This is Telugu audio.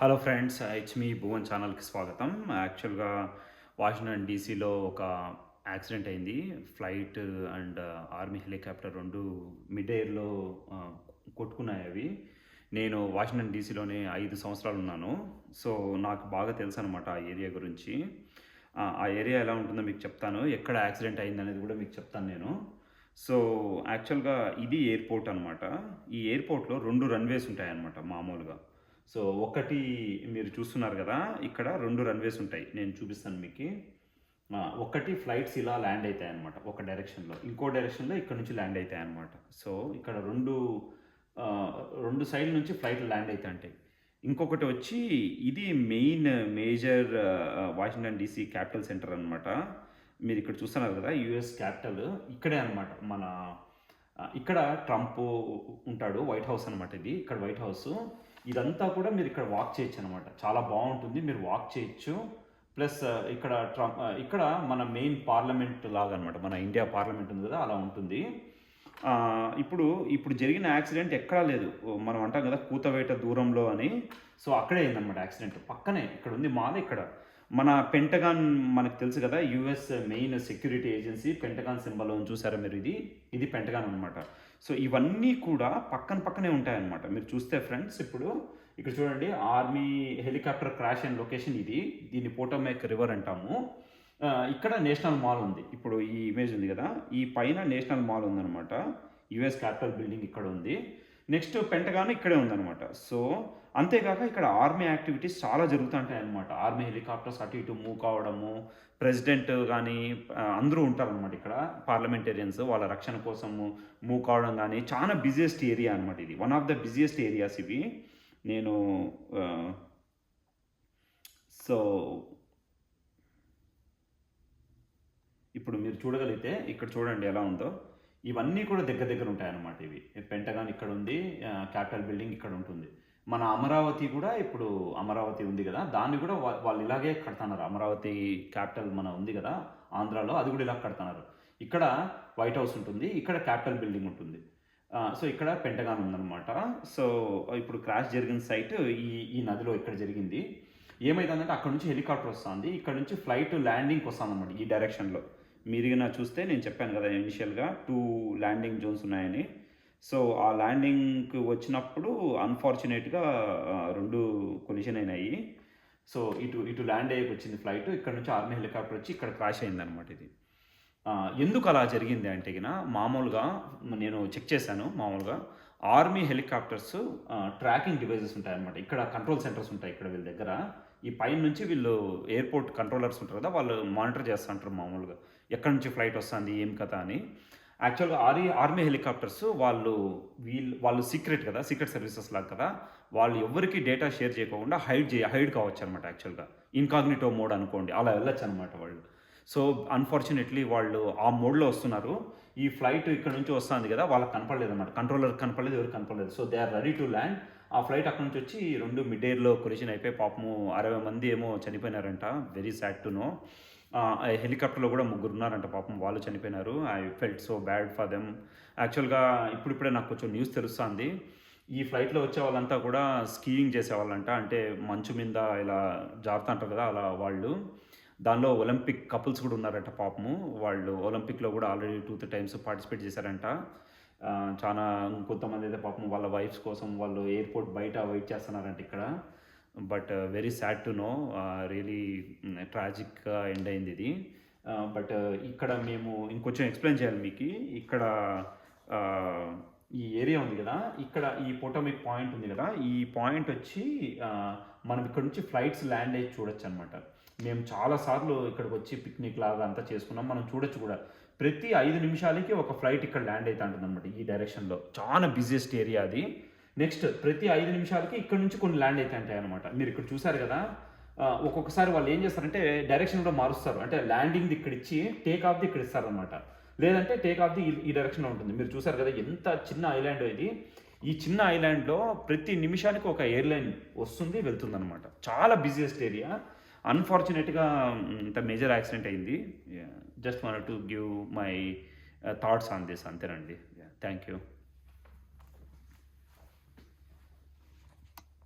హలో ఫ్రెండ్స్ ఇట్స్ మీ భువన్ ఛానల్కి స్వాగతం. యాక్చువల్గా వాషింగ్టన్ డీసీలో ఒక యాక్సిడెంట్ అయింది. ఫ్లైట్ అండ్ ఆర్మీ హెలికాప్టర్ రెండు మిడ్ ఎయిర్లో uh, కొట్టుకున్నాయి అవి. నేను వాషింగ్టన్ డీసీలోనే ఐదు సంవత్సరాలు ఉన్నాను. సో నాకు బాగా తెలుసు అనమాట ఆ ఏరియా గురించి. ఆ, ఆ ఏరియా ఎలా ఉంటుందో మీకు చెప్తాను. ఎక్కడ యాక్సిడెంట్ అయింది అనేది కూడా మీకు చెప్తాను నేను. సో యాక్చువల్గా ఇది ఎయిర్పోర్ట్ అనమాట ఈ ఎయిర్పోర్ట్లో రెండు రన్వేస్ ఉంటాయన్నమాట మామూలుగా. సో ఒకటి మీరు చూస్తున్నారు కదా ఇక్కడ రెండు రన్వేస్ ఉంటాయి. నేను చూపిస్తాను మీకు. ఒకటి ఫ్లైట్స్ ఇలా ల్యాండ్ అవుతాయి అనమాట ఒక డైరెక్షన్లో ఇంకో డైరెక్షన్లో ఇక్కడ నుంచి ల్యాండ్ అవుతాయి అనమాట సో ఇక్కడ రెండు రెండు సైడ్ నుంచి ఫ్లైట్లు ల్యాండ్ అవుతాయి ఉంటాయి ఇంకొకటి వచ్చి ఇది main major Washington DC capital center అనమాట మీరు ఇక్కడ చూస్తున్నారు కదా యుఎస్ క్యాపిటల్ ఇక్కడే అనమాట మన ఇక్కడ ట్రంప్ ఉంటాడు వైట్ హౌస్ అనమాట ఇది. ఇక్కడ వైట్ హౌస్ ఇదంతా కూడా మీరు ఇక్కడ వాక్ చేయొచ్చు అనమాట చాలా బాగుంటుంది. మీరు వాక్ చేయొచ్చు. ప్లస్ uh, ఇక్కడ ట్రంప్ uh, ఇక్కడ మన మెయిన్ పార్లమెంట్ లాగా అనమాట మన ఇండియా పార్లమెంట్ ఉంది కదా అలా ఉంటుంది. Uh, ఇప్పుడు ఇప్పుడు జరిగిన యాక్సిడెంట్ ఎక్కడా లేదు. మనం అంటాం కదా కూతవేట దూరంలో అని. సో అక్కడే అయిందనమాట యాక్సిడెంట్ పక్కనే ఇక్కడ ఉంది మాది ఇక్కడ. మన పెంటగాన్ మనకు తెలుసు కదా US main security agency Pentagon symbol చూసారా మీరు ఇది? ఇది పెంటగాన్ అనమాట సో ఇవన్నీ కూడా పక్కన పక్కనే ఉంటాయన్నమాట. మీరు చూస్తే ఫ్రెండ్స్ ఇప్పుడు ఇక్కడ చూడండి army helicopter crash and location ఇది. దీన్ని పోటోమేక్ రివర్ అంటాము. ఇక్కడ నేషనల్ మాల్ ఉంది. ఇప్పుడు ఈ ఇమేజ్ ఉంది కదా. ఈ పైన నేషనల్ మాల్ ఉందన్నమాట. యుఎస్ క్యాపిటల్ బిల్డింగ్ ఇక్కడ ఉంది. నెక్స్ట్ పెంటగాన్ ఇక్కడే ఉందన్నమాట. సో అంతేకాక ఇక్కడ ఆర్మీ యాక్టివిటీస్ చాలా జరుగుతుంటాయి అనమాట ఆర్మీ హెలికాప్టర్స్ అటు ఇటు మూవ్ కావడము ప్రెసిడెంట్ కానీ అందరూ ఉంటారనమాట ఇక్కడ. పార్లమెంటేరియన్స్ వాళ్ళ రక్షణ కోసము మూవ్ కావడం కానీ చాలా బిజియెస్ట్ ఏరియా అనమాట ఇది. One of the busiest areas ఇవి. నేను సో ఇప్పుడు మీరు చూడగలిగితే ఇక్కడ చూడండి ఎలా ఉందో. ఇవన్నీ కూడా దగ్గర దగ్గర ఉంటాయన్నమాట ఇవి. పెంటగాన్ ఇక్కడ ఉంది క్యాపిటల్ బిల్డింగ్ ఇక్కడ ఉంటుంది మన అమరావతి కూడా ఇప్పుడు అమరావతి ఉంది కదా దాన్ని కూడా వాళ్ళు ఇలాగే కడుతున్నారు. అమరావతి క్యాపిటల్ మన ఉంది కదా ఆంధ్రాలో అది కూడా ఇలా కడుతున్నారు. ఇక్కడ వైట్ హౌస్ ఉంటుంది ఇక్కడ క్యాపిటల్ బిల్డింగ్ ఉంటుంది. సో ఇక్కడ పెంటగాన్ ఉందన్నమాట. సో ఇప్పుడు క్రాష్ జరిగిన సైట్ ఈ ఈ నదిలో ఇక్కడ జరిగింది. ఏమైందంటే అక్కడ నుంచి హెలికాప్టర్ వస్తుంది. ఇక్కడ నుంచి ఫ్లైట్ ల్యాండింగ్కి వస్తుంది అనమాట ఈ డైరెక్షన్లో. మీరు నా చూస్తే నేను చెప్పాను కదా ఇనిషియల్గా టూ ల్యాండింగ్ జోన్స్ ఉన్నాయని. సో ఆ ల్యాండింగ్కి వచ్చినప్పుడు అన్ఫార్చునేట్గా రెండు కొలిషన్ అయినాయి. సో ఇటు ఇటు ల్యాండ్ అయ్యకి వచ్చింది ఫ్లైట్ ఇక్కడ నుంచి ఆర్మీ హెలికాప్టర్ వచ్చి ఇక్కడ క్రాష్ అయింది అనమాట ఇది ఎందుకు అలా జరిగింది అంటే గిన మామూలుగా నేను చెక్ చేశాను మామూలుగా. ఆర్మీ హెలికాప్టర్స్ ట్రాకింగ్ డివైజెస్ ఉంటాయన్నమాట. ఇక్కడ కంట్రోల్ సెంటర్స్ ఉంటాయి ఇక్కడ వీళ్ళ దగ్గర. ఈ పైన నుంచి వీళ్ళు ఎయిర్పోర్ట్ కంట్రోలర్స్ ఉంటారు కదా వాళ్ళు మానిటర్ చేస్తుంటారు మామూలుగా. ఎక్కడి నుంచి ఫ్లైట్ వస్తుంది ఏం కథ అని. యాక్చువల్గా ఆర్మీ ఆర్మీ హెలికాప్టర్స్ వాళ్ళు వీళ్ళు వాళ్ళు సీక్రెట్ కదా సీక్రెట్ సర్వీసెస్ లాగా కదా. వాళ్ళు ఎవరికి డేటా షేర్ చేయకుండా హైడ్ చే హైడ్ కావచ్చు అనమాట యాక్చువల్గా. ఇన్కాగ్నిటో మోడ్ అనుకోండి అలా వెళ్ళొచ్చు అనమాట వాళ్ళు. సో అన్ఫార్చునేట్లీ వాళ్ళు ఆ మోడ్లో వస్తున్నారు. ఈ ఫ్లైట్ ఇక్కడ నుంచి వస్తుంది కదా వాళ్ళకి కనపడలేదు అనమాట కంట్రోలర్ కనపడలేదు ఎవరు కనపడలేదు. So they are ready to land. ఆ ఫ్లైట్ అక్కడ నుంచి వచ్చి రెండు మిడ్ ఎయిర్లో కొలిషన్ అయిపోయి పాపము అరవై మంది ఏమో చనిపోయినారంట. Very sad to know. హెలికాప్టర్లో కూడా ముగ్గురు ఉన్నారంట పాపం. వాళ్ళు చనిపోయినారు. I felt so bad for them. యాక్చువల్గా ఇప్పుడిప్పుడే నాకు కొంచెం న్యూస్ తెలుస్తుంది. ఈ ఫ్లైట్లో వచ్చే వాళ్ళంతా కూడా స్కీయింగ్ చేసేవాళ్ళంట. అంటే మంచు మీద ఇలా జారుతా అంటారు కదా అలా వాళ్ళు. దానిలో ఒలింపిక్ కపుల్స్ కూడా ఉన్నారంట పాపము. వాళ్ళు ఒలింపిక్లో కూడా already two three times participate చేశారంట. చాలా కొంతమంది అయితే పాపం వాళ్ళ వైఫ్స్ కోసం వాళ్ళు ఎయిర్పోర్ట్ బయట వెయిట్ చేస్తున్నారంట ఇక్కడ. But very sad to know. Really ట్రాజిక్గా end uh, అయింది ఇది. Uh, బట్ uh, ఇక్కడ మేము ఇంకొంచెం ఎక్స్ప్లెయిన్ చేయాలి మీకు. ఇక్కడ ఈ ఏరియా ఉంది కదా. ఇక్కడ ఈ పోటోమిక్ పాయింట్ ఉంది కదా. ఈ పాయింట్ వచ్చి మనం ఇక్కడ నుంచి ఫ్లైట్స్ ల్యాండ్ అయ్యి చూడొచ్చు అనమాట మేము చాలాసార్లు ఇక్కడికి వచ్చి పిక్నిక్ లాగా అంతా చేసుకున్నాం. మనం చూడొచ్చు కూడా. ప్రతి ఐదు నిమిషాలకి ఒక ఫ్లైట్ ఇక్కడ ల్యాండ్ అవుతా ఉంటుంది అనమాట ఈ డైరెక్షన్లో చాలా బిజియెస్ట్ ఏరియా అది. నెక్స్ట్ ప్రతి ఐదు నిమిషాలకి ఇక్కడ నుంచి కొన్ని ల్యాండ్ అయితే అనమాట మీరు ఇక్కడ చూసారు కదా. ఒక్కొక్కసారి వాళ్ళు ఏం చేస్తారంటే డైరెక్షన్ కూడా మారుస్తారు. అంటే ల్యాండింగ్ ఇక్కడ ఇచ్చి టేక్ ఆఫ్ ది ఇక్కడ ఇస్తారనమాట లేదంటే టేక్ ఆఫ్ ది ఈ- ఈ డైరెక్షన్లో ఉంటుంది. మీరు చూసారు కదా ఎంత చిన్న ఐలాండ్ ఇది. ఈ చిన్న ఐలాండ్లో ప్రతి నిమిషానికి ఒక ఎయిర్లైన్ వస్తుంది వెళ్తుంది అనమాట చాలా బిజియెస్ట్ ఏరియా అన్ఫార్చునేట్గా ఇంత మేజర్ యాక్సిడెంట్ అయింది. Just want to give my thoughts on this అంతేనండి. Thank you